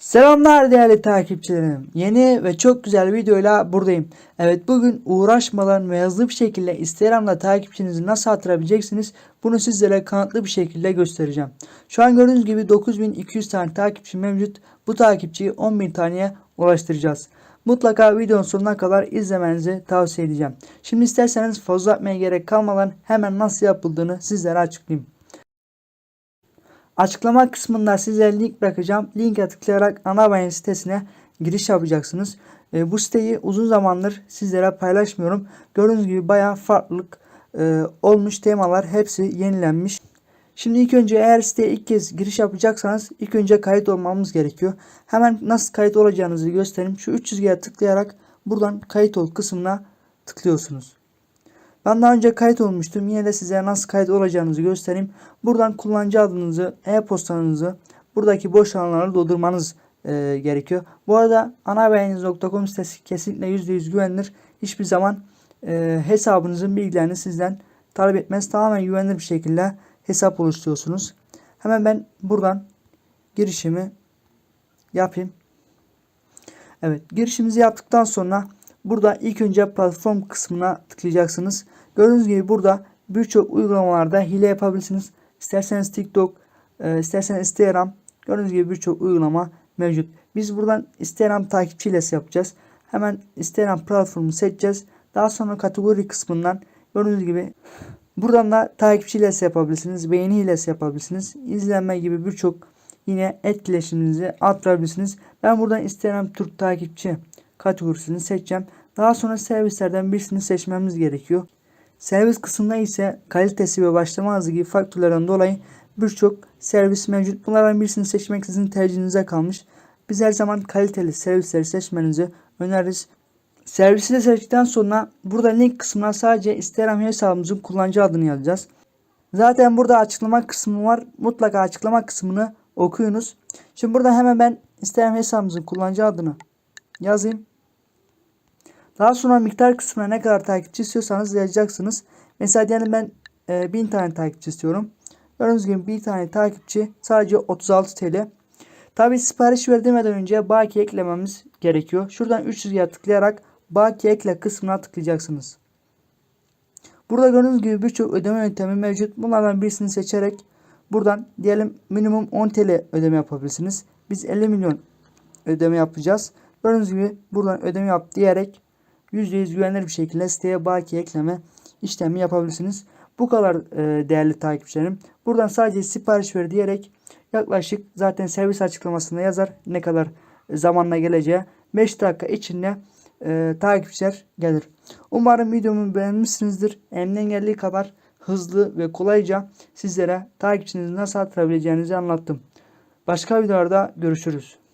Selamlar değerli takipçilerim. Yeni ve çok güzel videoyla buradayım. Evet bugün uğraşmadan ve hızlı bir şekilde Instagram'da takipçinizi nasıl artırabileceksiniz bunu sizlere kanıtlı bir şekilde göstereceğim. Şu an gördüğünüz gibi 9200 tane takipçi mevcut. Bu takipçiyi 10.000 taneye ulaştıracağız. Mutlaka videonun sonuna kadar izlemenizi tavsiye edeceğim. Şimdi isterseniz fazla atmaya gerek kalmadan hemen nasıl yapıldığını sizlere açıklayayım. Açıklama kısmında size link bırakacağım. Linke tıklayarak ana bayın sitesine giriş yapacaksınız. E, bu siteyi uzun zamandır sizlere paylaşmıyorum. Gördüğünüz gibi bayağı farklılık e, olmuş temalar hepsi yenilenmiş. Şimdi ilk önce eğer siteye ilk kez giriş yapacaksanız ilk önce kayıt olmamız gerekiyor. Hemen nasıl kayıt olacağınızı göstereyim. Şu 3 çizgiye tıklayarak buradan kayıt ol kısmına tıklıyorsunuz. Ben daha önce kayıt olmuştum. Yine de size nasıl kayıt olacağınızı göstereyim. Buradan kullanıcı adınızı, e-postanızı, buradaki boş alanları doldurmanız e, gerekiyor. Bu arada anahaberiniz.com sitesi kesinlikle %100 güvenilir. Hiçbir zaman e, hesabınızın bilgilerini sizden talep etmez. Tamamen güvenilir bir şekilde hesap oluşturuyorsunuz. Hemen ben buradan girişimi yapayım. Evet girişimizi yaptıktan sonra burada ilk önce platform kısmına tıklayacaksınız. Gördüğünüz gibi burada birçok uygulamalarda hile yapabilirsiniz. İsterseniz TikTok, e, isterseniz Instagram. Gördüğünüz gibi birçok uygulama mevcut. Biz buradan Instagram takipçi hilesi yapacağız. Hemen Instagram platformu seçeceğiz. Daha sonra kategori kısmından gördüğünüz gibi buradan da takipçi hilesi yapabilirsiniz. Beğeni hilesi yapabilirsiniz. İzlenme gibi birçok yine etkileşiminizi arttırabilirsiniz. Ben buradan Instagram Türk takipçi kategorisini seçeceğim. Daha sonra servislerden birisini seçmemiz gerekiyor. Servis kısmında ise kalitesi ve başlama hızı gibi faktörlerden dolayı birçok servis mevcut. Bunlardan birisini seçmek sizin tercihinize kalmış. Biz her zaman kaliteli servisleri seçmenizi öneririz. Servisi de seçtikten sonra burada link kısmına sadece Instagram hesabımızın kullanıcı adını yazacağız. Zaten burada açıklama kısmı var. Mutlaka açıklama kısmını okuyunuz. Şimdi burada hemen ben Instagram hesabımızın kullanıcı adını yazayım. Daha sonra miktar kısmına ne kadar takipçi istiyorsanız yazacaksınız. Mesela diyelim ben e, 1000 tane takipçi istiyorum. Gördüğünüz gibi bir tane takipçi sadece 36 TL. Tabi sipariş vermeden önce baki eklememiz gerekiyor. Şuradan 3 çizgiye tıklayarak baki ekle kısmına tıklayacaksınız. Burada gördüğünüz gibi birçok ödeme yöntemi mevcut. Bunlardan birisini seçerek buradan diyelim minimum 10 TL ödeme yapabilirsiniz. Biz 50 milyon ödeme yapacağız. Gördüğünüz gibi buradan ödeme yap diyerek %100 güvenilir bir şekilde siteye baki ekleme işlemi yapabilirsiniz. Bu kadar e, değerli takipçilerim. Buradan sadece sipariş ver diyerek yaklaşık zaten servis açıklamasında yazar ne kadar zamanla geleceği. 5 dakika içinde e, takipçiler gelir. Umarım videomu beğenmişsinizdir. Elimden geldiği kadar hızlı ve kolayca sizlere takipçinizi nasıl artırabileceğinizi anlattım. Başka videolarda görüşürüz.